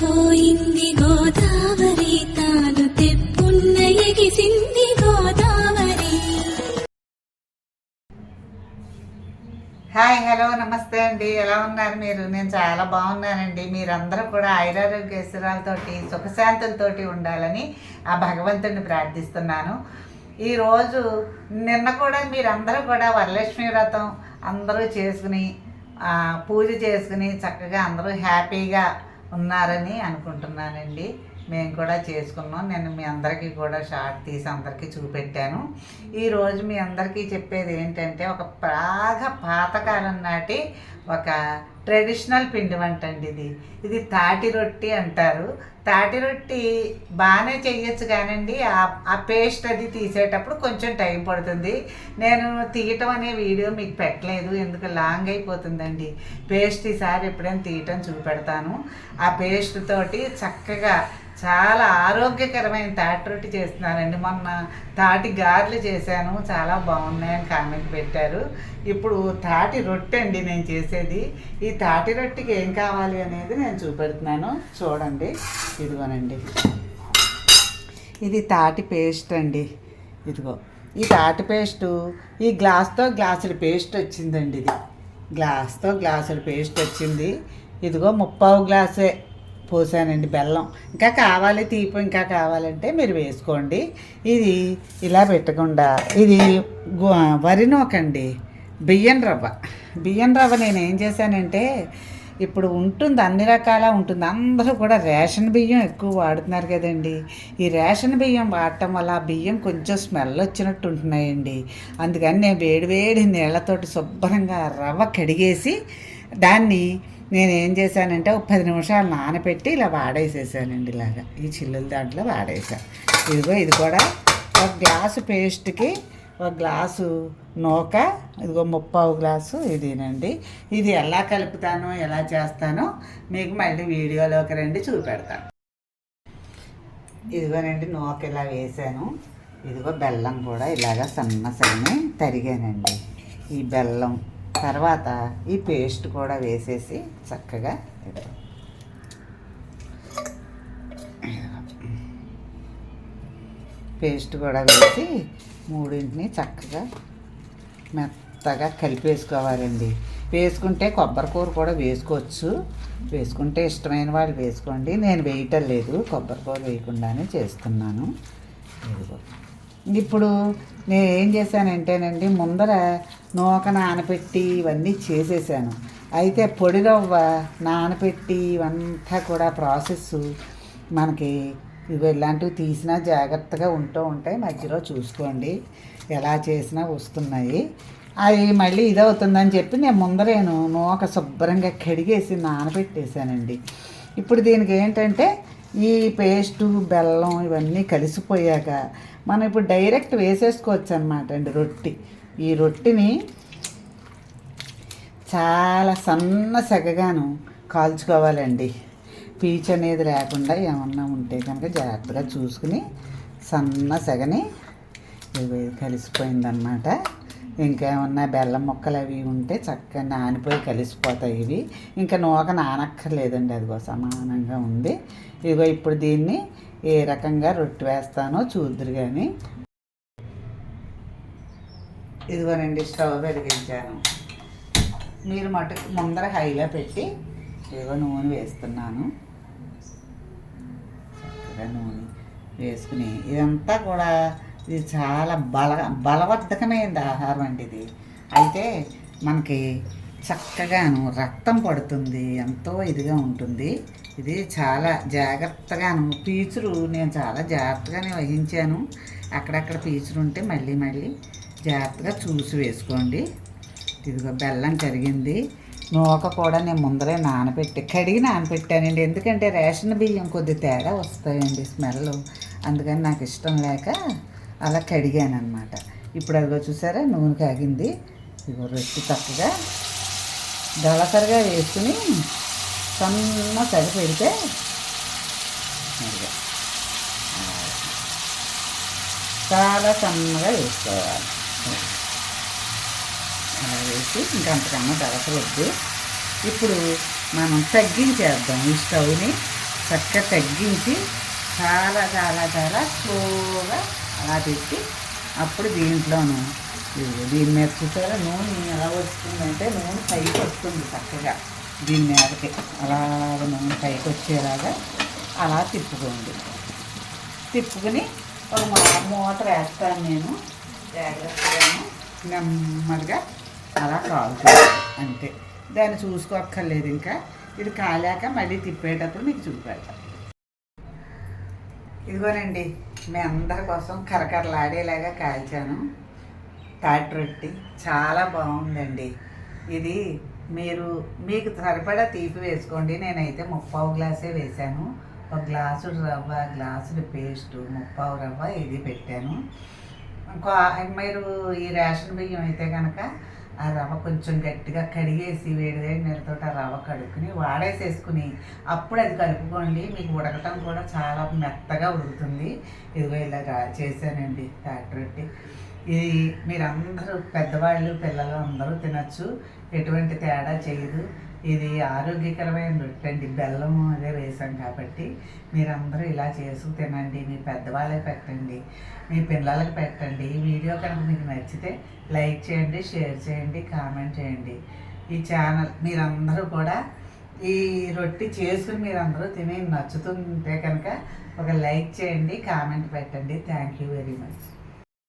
పోయింది గోదావరి తాను తెప్పున్న ఎగిసింది గోదావరి. హాయ్ హలో నమస్తే అండి. ఎలా ఉన్నారు మీరు? నేను చాలా బాగున్నానండి. మీరందరూ కూడా ఐరారోగ్యశ్వరాలతోటి సుఖశాంతులతోటి ఉండాలని ఆ భగవంతుడిని ప్రార్థిస్తున్నాను. ఈరోజు నిన్న కూడా మీరందరూ కూడా వరలక్ష్మి వ్రతం అందరూ చేసుకుని పూజ చేసుకుని చక్కగా అందరూ హ్యాపీగా ఉన్నారని అనుకుంటున్నానండి. మేము కూడా చేసుకున్నాం. నేను మీ అందరికీ కూడా షార్ట్ తీసి అందరికీ చూపెట్టాను. ఈరోజు మీ అందరికీ చెప్పేది ఏంటంటే ఒక బాగా పాతకాలం నాటి ఒక ట్రెడిషనల్ పిండి వంట అండి ఇది. ఇది తాటి రొట్టి అంటారు. తాటి రొట్టి బాగానే చెయ్యొచ్చు కానండి. ఆ- ఆ పేస్ట్ అది తీసేటప్పుడు కొంచెం టైం పడుతుంది. నేను తీయటం అనే వీడియో మీకు పెట్టలేదు. ఎందుకు లాంగ్ అయిపోతుందండి. పేస్ట్ ఈసారి ఎప్పుడైనా తీయటం చూపెడతాను. ఆ పేస్ట్ తోటి చక్కగా చాలా ఆరోగ్యకరమైన తాటి రొట్టి చేస్తున్నానండి. మొన్న తాటి గారెలు చేశాను. చాలా బాగున్నాయని కామెంట్ పెట్టారు. ఇప్పుడు తాటి రొట్టె అండి నేను చేసేది. ఈ తాటి రొట్టెకి ఏం కావాలి అనేది నేను చూపెడుతున్నాను. చూడండి. ఇదిగోనండి. ఇది తాటి పేస్ట్ అండి. ఇదిగో. ఈ తాటి పేస్టు ఈ గ్లాస్తో గ్లాసుడు పేస్ట్ వచ్చిందండి ఇది. గ్లాస్తో గ్లాసుడు పేస్ట్ వచ్చింది. ఇదిగో ముప్పావు గ్లాసే పోసానండి బెల్లం. ఇంకా కావాలి తీపి ఇంకా కావాలంటే మీరు వేసుకోండి. ఇది ఇలా పెట్టకుండా ఇది గు- వరి నూకండి. బియ్యం రవ్వ. బియ్యం రవ్వ నేను ఏం చేశానంటే ఇప్పుడు ఉంటుంది అన్ని రకాల ఉంటుంది. అందరూ కూడా రేషన్ బియ్యం ఎక్కువ వాడుతున్నారు కదండి. ఈ రేషన్ బియ్యం వాడటం వల్ల ఆ బియ్యం కొంచెం స్మెల్ వచ్చినట్టు ఉంటున్నాయండి. అందుకని నేను వేడివేడి నీళ్ళతోటి శుభ్రంగా రవ్వ కడిగేసి దాన్ని నేను ఏం చేశానంటే ఒక పది నిమిషాలు నానబెట్టి ఇలా వాడేసేసానండి ఇలాగా. ఈ చిల్లుల దాంట్లో వాడేసాను ఇదిగో ఇది కూడా ఒక గ్లాసు పేస్ట్కి ఒక గ్లాసు నూక ఇదిగో ముప్పావు గ్లాసు ఇదేనండి. ఇది ఎలా కలుపుతానో ఎలా చేస్తానో మీకు మళ్ళీ వీడియోలోకి రండి చూపెడతాను. ఇదిగోనండి నూక ఇలా వేసాను. ఇదిగో బెల్లం కూడా ఇలాగ సన్న సన్ని తరిగానండి. ఈ బెల్లం తర్వాత ఈ పేస్ట్ కూడా వేసేసి చక్కగా ఇదిగో. పేస్ట్ కూడా వేసి మూడింటిని చక్కగా మెత్తగా కలిపేసుకోవాలండి. వేసుకుంటే కొబ్బరికూర కూడా వేసుకోవచ్చు. వేసుకుంటే ఇష్టమైన వాళ్ళు వేసుకోండి. నేను వేయటం లేదు. కొబ్బరికూర వేయకుండానే చేస్తున్నాను. ఇప్పుడు నేను ఏం చేశానంటేనండి ముందర నూక నానబెట్టి ఇవన్నీ చేసేసాను. అయితే పొడి రవ్వ నానబెట్టి ఇవంతా కూడా ప్రాసెస్ మనకి ఇవి ఇలాంటివి తీసినా జాగ్రత్తగా ఉంటూ ఉంటాయి. మధ్యలో చూసుకోండి. ఎలా చేసినా వస్తున్నాయి. అవి మళ్ళీ ఇదవుతుందని అవుతుందని చెప్పి నేను ముందరేను నూక శుభ్రంగా కడిగేసి నానబెట్టేశానండి. ఇప్పుడు దీనికి ఏంటంటే ఈ పేస్టు బెల్లం ఇవన్నీ కలిసిపోయాక మనం ఇప్పుడు డైరెక్ట్ వేసేసుకోవచ్చు అనమాట అండి రొట్టి. ఈ రొట్టిని చాలా సన్న సెగగాను కాల్చుకోవాలండి. పీచు అనేది లేకుండా ఏమన్నా ఉంటే కనుక జాగ్రత్తగా చూసుకుని సన్న సెగని ఇవి ఇంకా ఏమన్నా బెల్లం ముక్కలు అవి ఉంటే చక్కగా నానిపోయి కలిసిపోతాయి ఇవి. ఇంకా నూక నానక్కర్లేదండి అదిగో సమానంగా ఉంది. ఇదిగో ఇప్పుడు దీన్ని ఏ రకంగా రొట్టె వేస్తానో చూద్దరు కానీ ఇదిగోనండి స్టవ్ వెలిగించాను. మీరు మటుకు ముందర హైలో పెట్టి ఇదిగో నూనె వేస్తున్నాను. నూనె వేసుకుని. ఇదంతా కూడా ఇది చాలా బల బలవర్ధకమైంది ఆహారం అండి ఇది. అయితే మనకి చక్కగాను రక్తం పడుతుంది ఎంతో ఇదిగా ఉంటుంది. ఇది చాలా జాగ్రత్తగాను పీచులు నేను చాలా జాగ్రత్తగానే వహించాను. అక్కడక్కడ పీచులు ఉంటే మళ్ళీ మళ్ళీ జాగ్రత్తగా చూసి వేసుకోండి. ఇదిగో బెల్లం కరిగింది. నూక కూడా నేను ముందరే నానబెట్టి కడిగి నానబెట్టానండి ఎందుకంటే రేషన్ బియ్యం కొద్ది తేడా వస్తాయండి స్మెల్ అందుకని నాకు ఇష్టం లేక అలా కడిగాను అనమాట ఇప్పుడు అదిగో చూసారా? నూనె కాగింది. ఇదిగో రొట్టి చక్కగా దళసరిగా వేసుకుని సన్న తడి పెడితే చాలా సన్నగా వేసుకోవాలి. అలా వేసి ఇంకా అంతకన్నా దళసరొద్దు ఇప్పుడు మనం తగ్గించేద్దాం ఈ స్టవ్ని. చక్కగా తగ్గించి చాలా చాలా చాలా స్లోగా అలా పెట్టి అప్పుడు దీంట్లోను దీని మీద చూసారా? నూనె ఎలా వస్తుందంటే నూనె పైకి వస్తుంది చక్కగా దీని మీదకి. అలాగ నూనె పైకి వచ్చేలాగా అలా తిప్పుకోండి. తిప్పుకుని ఒక మోటార్ వేస్తాను నేను. జాగ్రత్తగాను నెమ్మదిగా అలా కాలుతుంది అంతే. దాన్ని చూసుకోక్కర్లేదు ఇంకా. ఇది కాలాక మళ్ళీ తిప్పేటప్పుడు మీకు చూపెడతాను ఇదిగోనండి మీ అందరి కోసం కరకరలాడేలాగా కాల్చాను. తాటి రొట్టి చాలా బాగుందండి. ఇది మీరు మీకు సరిపడా తీపి వేసుకోండి. నేనైతే ముప్పావు గ్లాసే వేశాను. ఒక గ్లాసు రవ్వ గ్లాసులు పేస్టు ముప్పావు రవ్వ ఇది పెట్టాను. ఇంకో మీరు ఈ రేషన్ బియ్యం అయితే కనుక ఆ రవ్వ కొంచెం గట్టిగా కడిగేసి వేడి వేడి నీళ్ళతో ఆ రవ్వ కడుక్కుని వాడేసేసుకుని అప్పుడు అది కలుపుకోండి. మీకు ఉడకటం కూడా చాలా మెత్తగా ఉడుకుతుంది. ఇదిగో ఇలాగా చేశానండి తాటి రొట్టి ఇది మీరందరూ పెద్దవాళ్ళు పిల్లలు అందరూ తినచ్చు. ఎటువంటి తేడా చేయదు. ఇది ఆరోగ్యకరమైన రొట్టె అండి. బెల్లం అదే వేసాం కాబట్టి మీరందరూ ఇలా చేసి తినండి. మీ పెద్దవాళ్ళకి పెట్టండి. మీ పిల్లలకి పెట్టండి. ఈ వీడియో కనుక మీకు నచ్చితే లైక్ చేయండి షేర్ చేయండి కామెంట్ చేయండి. ఈ ఛానల్ మీరందరూ కూడా ఈ రొట్టి చేసుకుని మీరందరూ తిని నచ్చుతుంటే కనుక ఒక లైక్ చేయండి కామెంట్ పెట్టండి. Thank you very much.